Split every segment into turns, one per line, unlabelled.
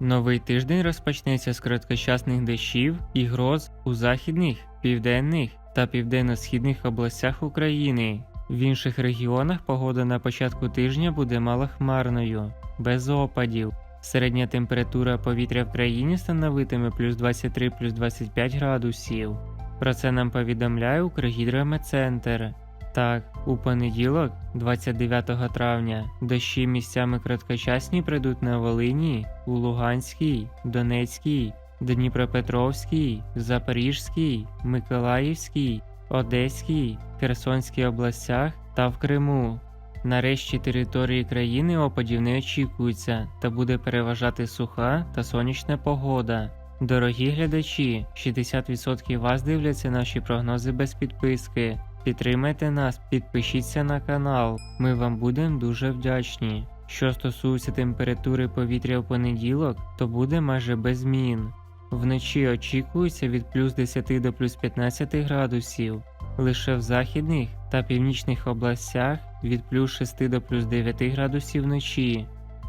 Новий тиждень розпочнеться з короткочасних дощів і гроз у західних, південних та південно-східних областях України. В інших регіонах погода на початку тижня буде малохмарною, без опадів. Середня температура повітря в країні становитиме плюс 23 плюс 25 градусів. Про це нам повідомляє Укргідрометцентр. Так, у понеділок, 29 травня, дощі місцями короткочасні прийдуть на Волині, у Луганській, Донецькій, Дніпропетровській, Запорізькій, Миколаївській, Одеській, Херсонській областях та в Криму. Нарешті території країни опадів не очікується та буде переважати суха та сонячна погода. Дорогі глядачі, 60% вас дивляться наші прогнози без підписки. Підтримайте нас, підпишіться на канал. Ми вам будемо дуже вдячні. Що стосується температури повітря в понеділок, то буде майже без змін. Вночі очікується від плюс 10 до плюс 15 градусів. Лише в західних та північних областях від плюс 6 до плюс 9 градусів вночі.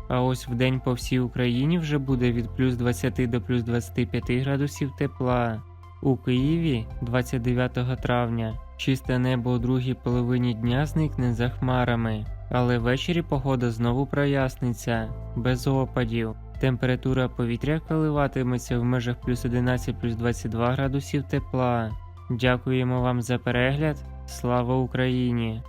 А ось вдень по всій Україні вже буде від плюс 20 до плюс 25 градусів тепла. У Києві 29 травня чисте небо у другій половині дня зникне за хмарами, але ввечері погода знову проясниться, без опадів. Температура повітря коливатиметься в межах плюс 11 плюс 22 градусів тепла. Дякуємо вам за перегляд. Слава Україні!